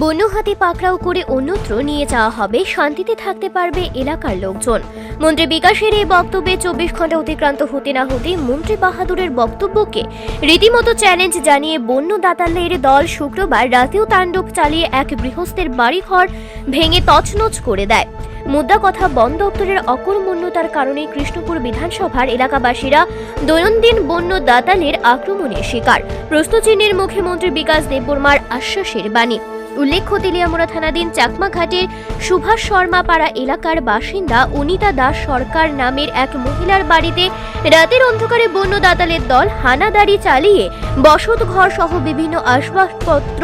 বন্য হাতি পাকড়াও করে অন্যত্র নিয়ে যাওয়া হবে, শান্তিতে থাকতে পারবে এলাকার লোকজন। মন্ত্রী বিকাশের এই বক্তব্যে চব্বিশ ঘণ্টা অতিক্রান্ত হতে না হতে মন্ত্রী বাহাদুরের বক্তব্যকে রীতিমতো চ্যালেঞ্জ জানিয়ে বন্য দাতালের দল শুক্রবার রাতেও তাণ্ডব চালিয়ে এক গৃহস্থের বাড়িঘর ভেঙে তছনছ করে দেয়। মুদ্রা কথা বন দপ্তরের অকর্মণ্যতার কারণে কৃষ্ণপুর বিধানসভার এলাকাবাসীরা দৈনন্দিন বন্য দাতালের আক্রমণের শিকার। প্রশ্নচিহ্নের মুখে মন্ত্রী বিকাশ দেববর্মার আশ্বাসের বাণী। উল্লেখ্য, তেলিয়ামুড়া থানাধীন চাকমাঘাটের সুভাষ শর্মা পাড়া এলাকার বাসিন্দা অনিতা দাস সরকার নামের এক মহিলার বাড়িতে রাতের অন্ধকারে বন্য দাতালের দল হানাদারি চালিয়ে বসত ঘর সহ বিভিন্ন আসবাবপত্র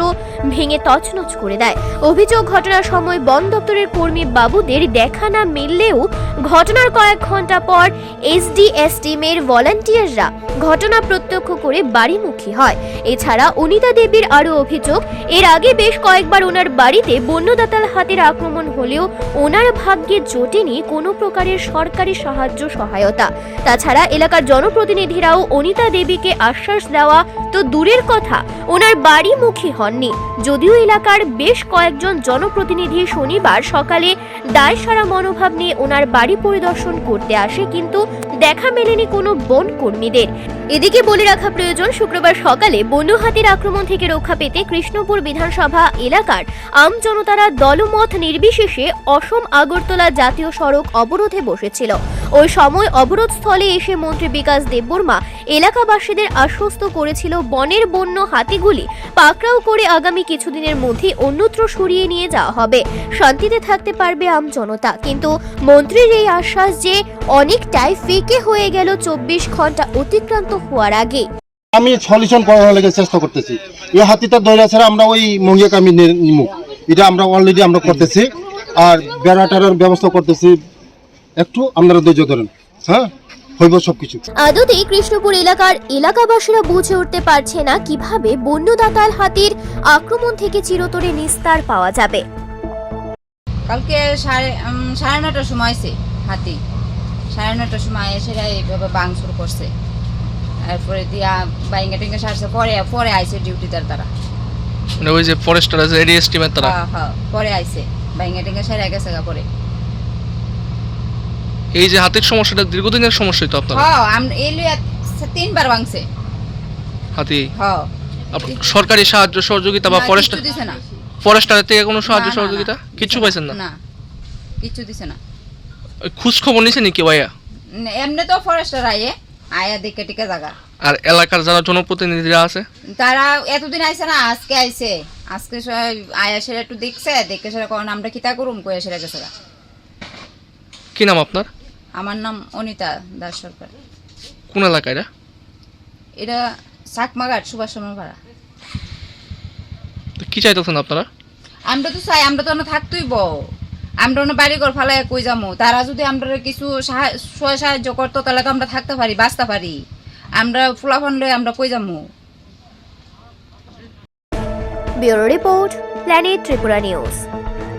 ভেঙে তছনছ করে দেয়। অভিযোগ, ঘটনার সময় বন দপ্তরের কর্মী বাবুদের দেখা না মিললেও ঘটনার কয়েক ঘণ্টা পর এসডিএস টিমের ভলান্টিয়াররা ঘটনা প্রত্যক্ষ করে বাড়িমুখী হয়। এছাড়া অনিতা দেবীর আরও অভিযোগ, এর আগে বেশ কয়েকবার ওনার বাড়িতে বন্যদাতাল হাতের আক্রমণ হলেও ওনার ভাগ্যে জোটেনি কোনো প্রকারের সরকারি সাহায্য সহায়তা। তাছাড়া এলাকার জনপ্রতিনিধিরাও অনিতা দেবীকে আশ্বাস দেওয়া তো দূরের কথা, ওনার বাড়িমুখী হননি। যদিও এলাকার বেশ কয়েকজন জনপ্রতিনিধি শনিবার সকালে দায়সারা মনোভাব নিয়ে ওনার বাড়ি পরিদর্শন করতে আসে, কিন্তু দেখা মেলেনি কোনো বন কর্মীদের। এদিকে বলে রাখা প্রয়োজন, শুক্রবার সকালে বন্য হাতির আক্রমণ থেকে রক্ষা পেতে কৃষ্ণপুর বিধানসভা এলাকার আম জনতারা দলমত নির্বিশেষে অসম আগরতলা জাতীয় সড়ক অবরোধে বসেছিল। ওই সময় অবরোধ স্থলে এসে মন্ত্রী বিকাশ দেববর্মা এলাকাবাসীদের আশ্বস্ত করেছিল বনের বন্য হাতিগুলি পাকড়াও করে আগামী কিছুদিনের মধ্যে অন্যত্র সরিয়ে নিয়ে যাওয়া হবে। শান্তিতে থাকতে পারবে আম জনতা। কিন্তু মন্ত্রীর এই আশ্বাস যে অনেকটাই ফিকে হয়ে গেল চব্বিশ ঘণ্টা অতিক্রান্ত হওয়ার আগে। আমি সলিউশন করার লেগে চেষ্টা করতেছি। এই হাতিটা ধরে ছাড়া আমরা ওই মহিলাকে আমি নিমু এটা আমরা অলরেডি আমরা করতেছি। আর বেড়া টেরার ব্যবস্থা করতেছি। একটু আপনারা ধৈর্য ধরেন। হ্যাঁ? হইব কিছু কৃষ্ণপুর এলাকার এলাকাবাসীরা বুঝে উঠতে পারছে না কীভাবে বন্যদাতাল হাতির আক্রমণ থেকে চিরতরে নিস্তার পাওয়া যাবে। কালকে সাড়ে নটার সময় হাতি। সাড়ে নটার সময় এসে এইভাবে বাং শুরু করছে। তারপরে দিয়া বাইঙ্গা টিঙ্গা সারছে পরে পরে আইছে ডিউটিদার তারা। মানে ওই যে ফরেস্টার আছে এডিএস টিমের তারা। হ্যাঁ হ্যাঁ পরে আইছে। বাইঙ্গা টিঙ্গা সারে গেছে পরে। এই যে হাতির সমস্যাটা দীর্ঘদিনের সমস্যাই তো আপনার হ্যাঁ আমরা এই লইয়া তিনবার ভাঙছে। হাতি? হ্যাঁ। সরকারি সাহায্য সহযোগিতা বা ফরেস্ট ফরেস্টারের থেকে কোনো সাহায্য। সহযোগিতা? কিছু পাইছেন না? না কিচ্ছু দিছে না। খোঁজ খবর নিছে নাকি ভাইয়া? এমনি তো ফরেস্টার আয়ে আয়া দেখে টিকে জায়গা আর এলাকার যারা জনপ্রতিনিধিরা আছে? তারা এতদিন আইছে না আজকে আইছে। আজকে আয়া সেরা একটু দেখছে দেখে সেরা কারণ আমরা কিতা করুম কয়ে সেরা গেছে। কি নাম আপনার? আমার নাম অনিতা দাস সরকার। কোন এলাকায় রে? এটা চাকমাঘাট সুভাষ চন্দ্র ভাড়া তো কি চাইতেছেন আপনারা? আমরা তো চাই আমরা তো না থাকতেই ব আমরা না বাড়ি ঘর ফালাই কই যাব তারা যদি আমরা কিছু সাহা- সহায় সাহায্য করতো তাহলে তো আমরা থাকতে পারি বাঁচতে পারি। আমরা ফুলাফান লয়ে আমরা কই যাব bureau report planet Tripura news.